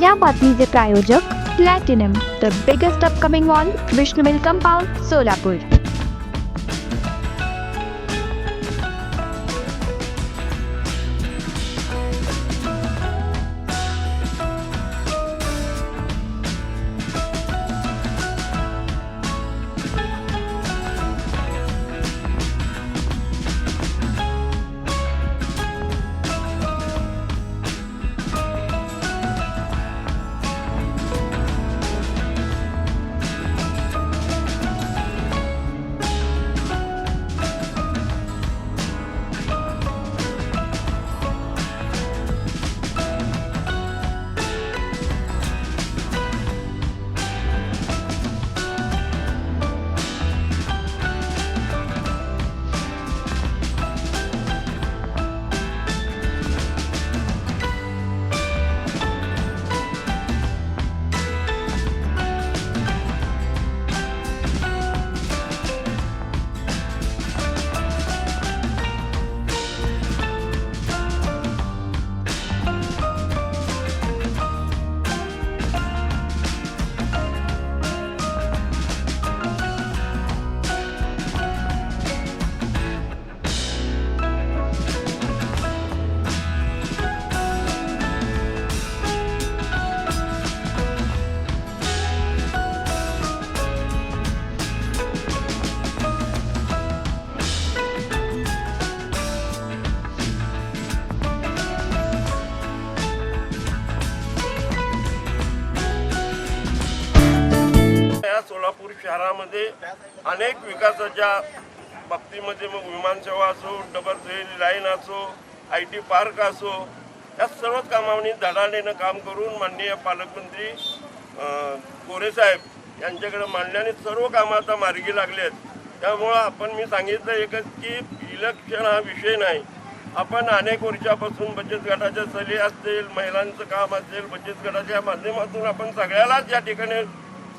या बातमीचे प्रायोजक platinum the biggest upcoming wall Vishnu mill compound Solapur. या सोलापूर शहरामध्ये अनेक विकासाच्या बाबतीमध्ये मग विमानसेवा असो डबल रेल लाईन असो आय टी पार्क असो या सर्वच कामांनी धडाडीनं काम करून माननीय पालकमंत्री गोरेसाहेब यांच्याकडे मांडल्याने सर्व कामं आता मार्गी लागले आहेत. त्यामुळं आपण मी सांगितलं एकच की इलेक्शन हा विषय नाही. आपण अनेक वर्षापासून बचत गटाच्या सली असतील महिलांचं काम असेल बचत गटाच्या माध्यमातून आपण सगळ्यालाच या ठिकाणी